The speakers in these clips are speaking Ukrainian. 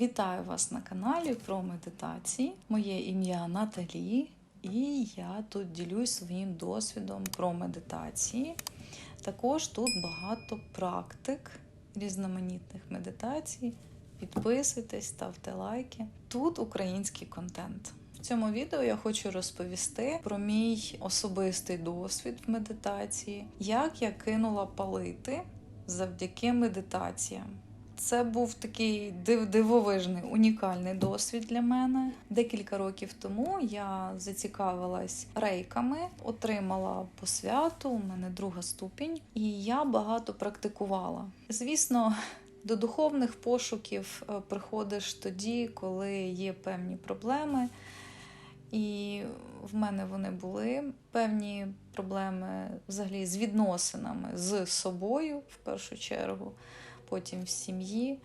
Вітаю вас на каналі про медитації. Моє ім'я Наталі, і я тут ділюсь своїм досвідом про медитації. Також тут багато практик різноманітних медитацій. Підписуйтесь, ставте лайки. Тут український контент. В цьому відео я хочу розповісти про мій особистий досвід в медитації, як я кинула палити завдяки медитаціям. Це був такий див- дивовижний, унікальний досвід для мене. Декілька років тому я зацікавилась рейками, отримала посвяту, у мене друга ступінь, і я багато практикувала. Звісно, до духовних пошуків е, приходиш тоді, коли є певні проблеми. І в мене вони були певні проблеми взагалі з відносинами з собою в першу чергу, потім в сім'ї.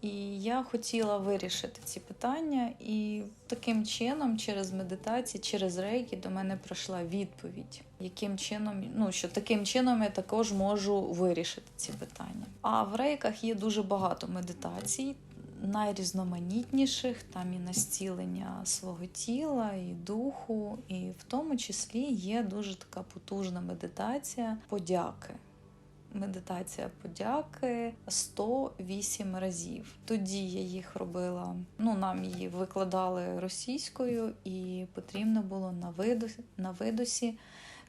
І я хотіла вирішити ці питання, і таким чином, через медитацію, через рейки, до мене прийшла відповідь, яким чином, ну що таким чином я також можу вирішити ці питання. А в рейках є дуже багато медитацій, найрізноманітніших, там і настілення свого тіла, і духу, і в тому числі є дуже така потужна медитація подяки. Медитація подяки 108 разів. Тоді я їх робила. Ну, нам її викладали російською, і потрібно було на видосі, на видосі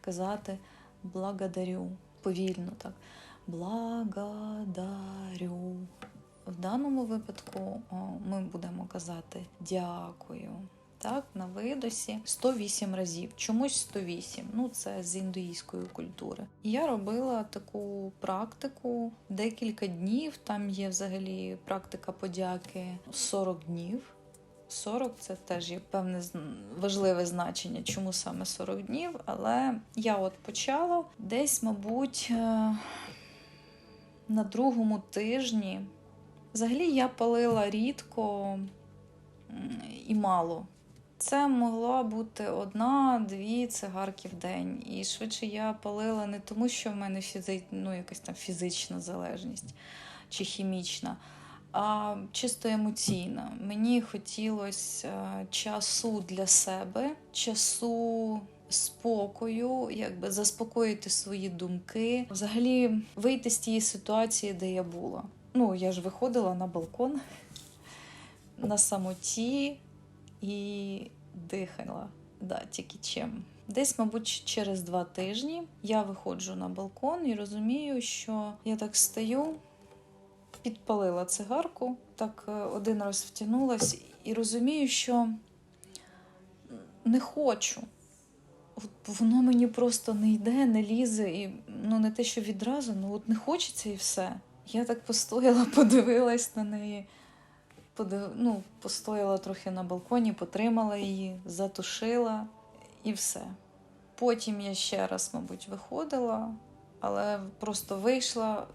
казати благодарю. Повільно так. Благодарю. В даному випадку ми будемо казати дякую. Так, на видосі 108 разів. Чомусь 108. Ну, це з індуїзької культури. Я робила таку практику декілька днів. Там є взагалі практика подяки 40 днів. 40 це теж є певне важливе значення, чому саме 40 днів. Але я от почала десь, мабуть, е, на другому тижні. Взагалі я палила рідко і мало. Це могла бути одна-дві цигарки в день. І швидше я палила не тому, що в мене фізи... ну, якась там фізична залежність чи хімічна, а чисто емоційна. Мені хотілося е, часу для себе, часу спокою, якби заспокоїти свої думки, взагалі вийти з тієї ситуації, де я була. Ну, я ж виходила на балкон на самоті і дихала. Да, тільки чим. Десь, мабуть, через два тижні я виходжу на балкон і розумію, що я так стою, підпалила цигарку, так е, один раз втягнулась і розумію, що не хочу. От Воно мені просто не йде, не лізе, і ну не те, що відразу, ну от не хочеться і все. Я так постояла, подивилась на неї, подив... ну, постояла трохи на балконі, потримала її, затушила і все. Потім я ще раз, мабуть, виходила, але просто вийшла,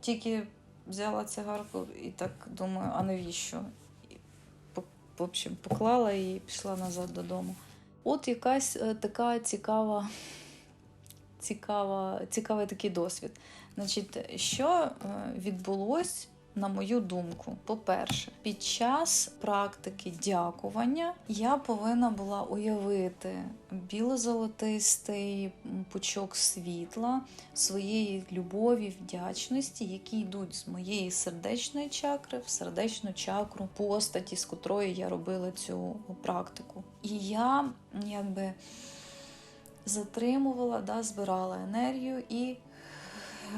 тільки взяла цигарку і так думаю, а навіщо? І, в общем, поклала і пішла назад додому. От якась е, така цікава, цікава, цікавий такий досвід. Значить, що е, відбулось, на мою думку, по-перше, під час практики дякування я повинна була уявити біло-золотистий пучок світла, своєї любові, вдячності, які йдуть з моєї сердечної чакри в сердечну чакру постаті, з котрої я робила цю практику. І я якби затримувала, да, збирала енергію і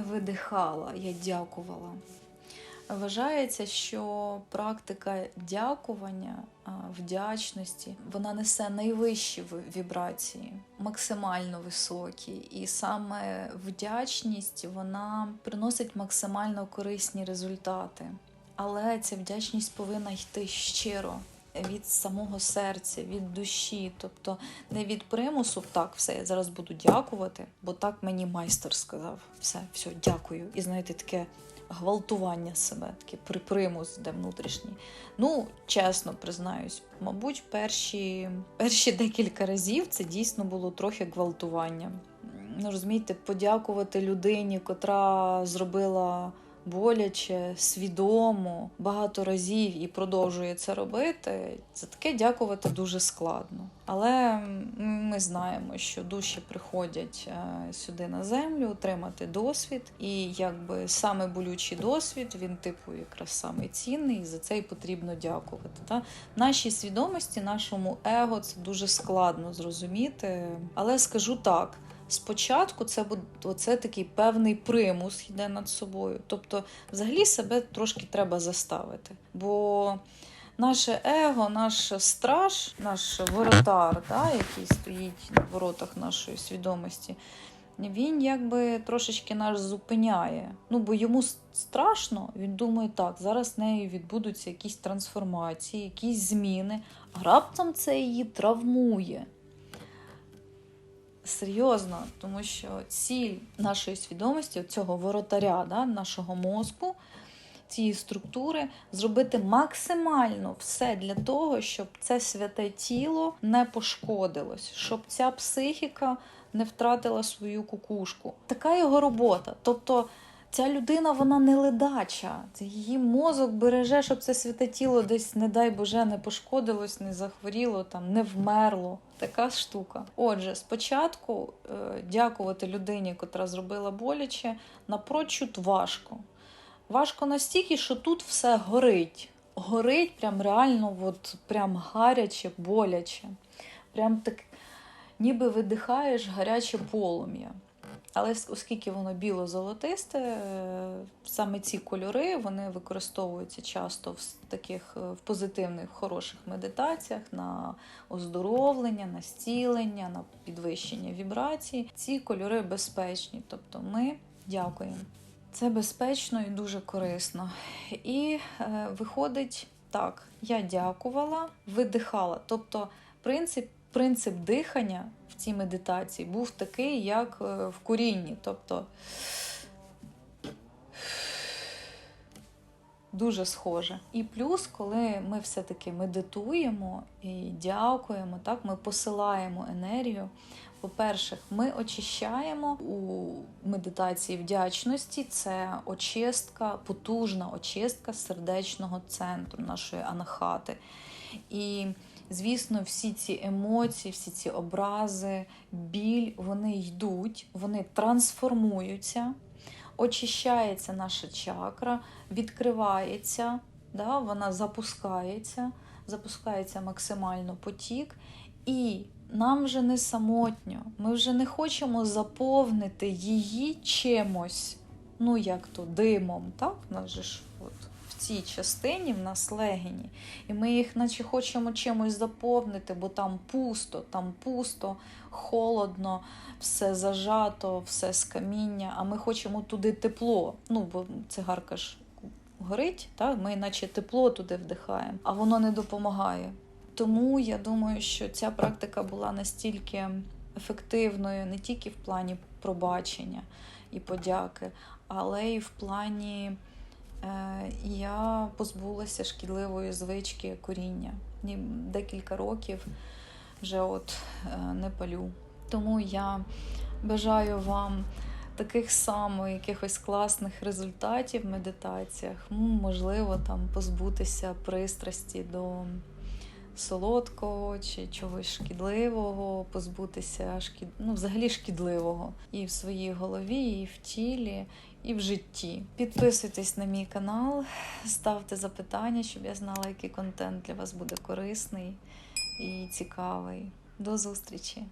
видихала, я дякувала. Вважається, що практика дякування, вдячності, вона несе найвищі ви- вібрації, максимально високі. І саме вдячність вона приносить максимально корисні результати. Але ця вдячність повинна йти щиро. Від самого серця, від душі, тобто не від примусу, так, все, я зараз буду дякувати, бо так мені майстер сказав. Все, все, дякую. І знаєте, таке гвалтування себе, такий при- примус, де внутрішній. Ну, чесно признаюсь, мабуть, перші, перші декілька разів це дійсно було трохи гвалтування. Ну, розумієте, подякувати людині, котра зробила боляче, свідомо, багато разів і продовжує це робити, за таке дякувати дуже складно. Але ми знаємо, що душі приходять е, сюди на землю отримати досвід, і якби саме болючий досвід, він типу якраз саме цінний, і за це й потрібно дякувати. Та? Нашій свідомості, нашому его це дуже складно зрозуміти. Але скажу так. Спочатку це оце такий певний примус йде над собою. Тобто, взагалі себе трошки треба заставити. Бо наше его, наш страж, наш воротар, да, який стоїть на воротах нашої свідомості, він якби трошечки нас зупиняє. Ну, бо йому страшно, він думає, так, зараз з нею відбудуться якісь трансформації, якісь зміни, а раптом це її травмує. Серйозно, тому що ціль нашої свідомості, цього воротаря, да, нашого мозку, цієї структури, зробити максимально все для того, щоб це святе тіло не пошкодилось, щоб ця психіка не втратила свою кукушку. Така його робота. Тобто ця людина вона не ледача. Її мозок береже, щоб це святе тіло десь, не дай Боже, не пошкодилось, не захворіло, там, не вмерло. Така штука. Отже, спочатку е, дякувати людині, котра зробила боляче, напрочуд важко. Важко настільки, що тут все горить. Горить прям реально, от, прям гаряче, боляче. Прям так, ніби видихаєш гаряче полум'я. Але оскільки воно біло-золотисте, е, саме ці кольори вони використовуються часто в таких е, в позитивних, хороших медитаціях на оздоровлення, на зцілення, на підвищення вібрацій. Ці кольори безпечні, тобто ми дякуємо. Це безпечно і дуже корисно. І е, виходить так: я дякувала, видихала. Тобто, принцип, принцип дихання в цій медитації був такий, як е, в курінні. Тобто дуже схоже. І плюс, коли ми все-таки медитуємо і дякуємо, так, ми посилаємо енергію. По-перше, ми очищаємо у медитації вдячності це очистка, потужна очистка сердечного центру нашої анахати. І, звісно, всі ці емоції, всі ці образи, біль, вони йдуть, вони трансформуються, очищається наша чакра, відкривається, да, вона запускається, запускається максимально потік. І нам вже не самотньо. Ми вже не хочемо заповнити її чимось, ну як то димом, так? У нас же ж от в цій частині в нас легені. І ми їх, наче хочемо чимось заповнити, бо там пусто, там пусто, холодно, все зажато, все з каміння, а ми хочемо туди тепло. Ну, бо цигарка ж горить, так? ми наче тепло туди вдихаємо, а воно не допомагає. Тому я думаю, що ця практика була настільки ефективною не тільки в плані пробачення і подяки, але й в плані я позбулася шкідливої звички коріння. Декілька років вже от е, не палю. Тому я бажаю вам таких само якихось класних результатів в медитаціях. Можливо, там позбутися пристрасті до солодкого чи чогось шкідливого, позбутися шкід... ну, взагалі шкідливого і в своїй голові, і в тілі, і в житті. Підписуйтесь на мій канал, ставте запитання, щоб я знала, який контент для вас буде корисний і цікавий. До зустрічі!